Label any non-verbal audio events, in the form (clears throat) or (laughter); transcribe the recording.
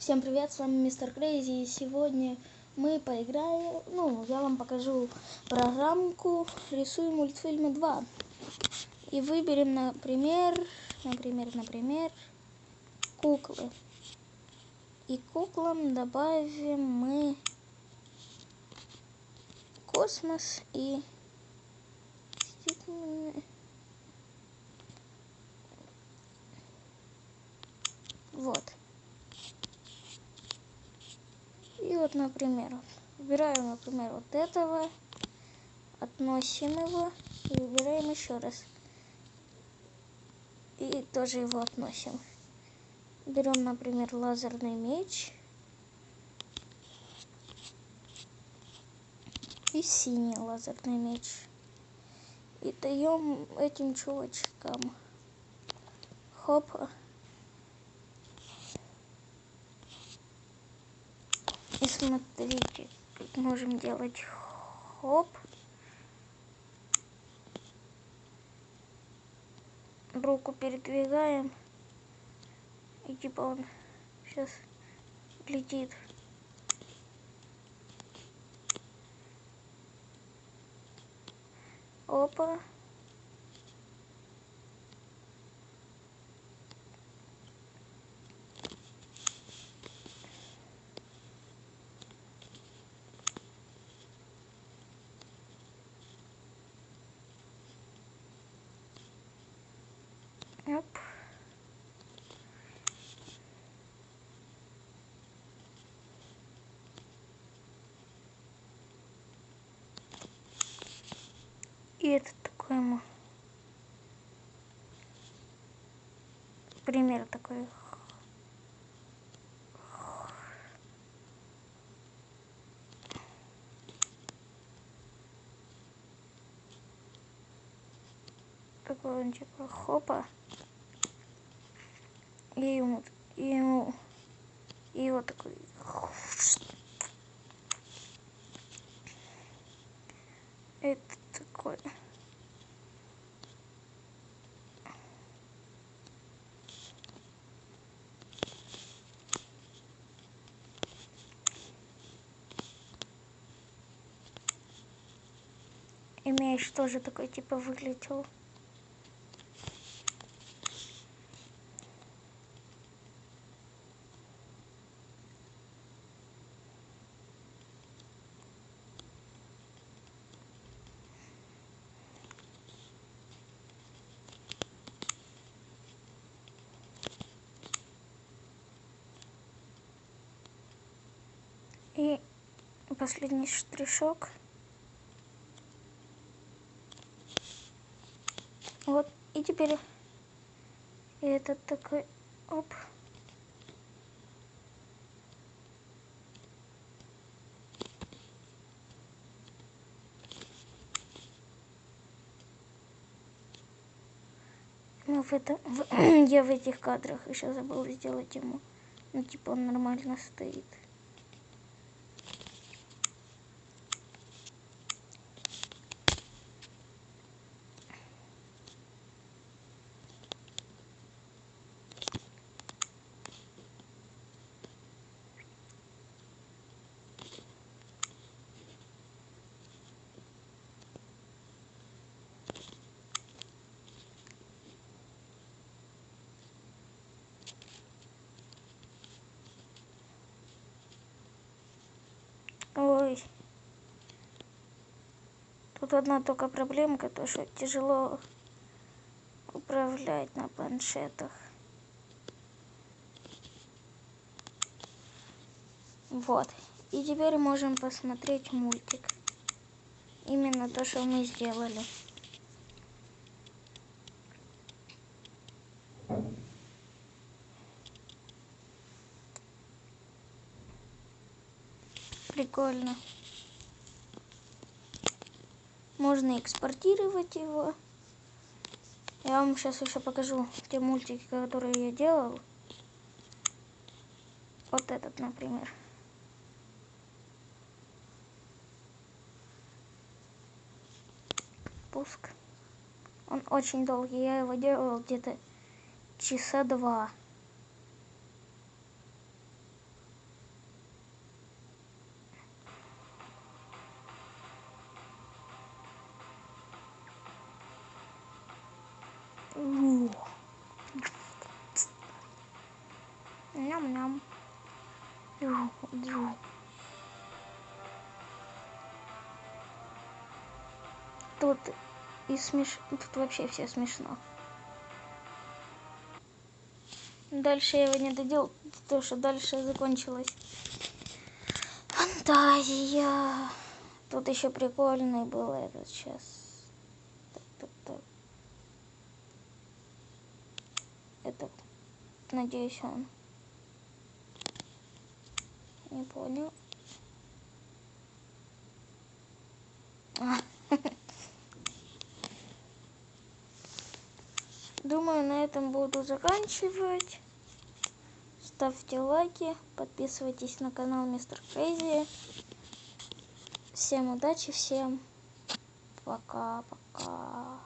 Всем привет, с вами Мистер Крейзи, и сегодня мы поиграем, ну, я вам покажу программку «Рисуем мультфильмы 2». И выберем, например, например, например, куклы. И куклам добавим мы космос и вот. И вот, например, выбираем, например, вот этого, относим его и выбираем еще раз. И тоже его относим. Берем, например, лазерный меч. И синий лазерный меч. И даем этим чувачкам. Хоп. Смотрите, как можем делать хоп. Руку передвигаем. И типа он сейчас летит. Опа. Оп. И это такой пример такой. Такой он типа хопа. И ему, и ему, и вот такой. Это такой. И мяч тоже такой типа выглядел. И последний штришок. Вот, и теперь этот такой, оп. Ну, в этом, в, (clears throat) я в этих кадрах еще забыл сделать ему. Ну, типа он нормально стоит. Тут одна только проблемка, то что тяжело управлять на планшетах. Вот. И теперь можем посмотреть мультик. Именно то, что мы сделали. Прикольно. Можно экспортировать его. Я вам сейчас еще покажу те мультики, которые я делал. Вот этот, например. Пуск. Он очень долгий. Я его делал где-то часа два. Ням-ням. Джу. Тут и смеш... Тут вообще все смешно. Дальше я его не доделал, потому что дальше закончилась фантазия. Тут еще прикольный был этот сейчас. Это, надеюсь, он. Не понял. А. Думаю, на этом буду заканчивать. Ставьте лайки, подписывайтесь на канал Мистер Крейзи. Всем удачи, всем пока-пока.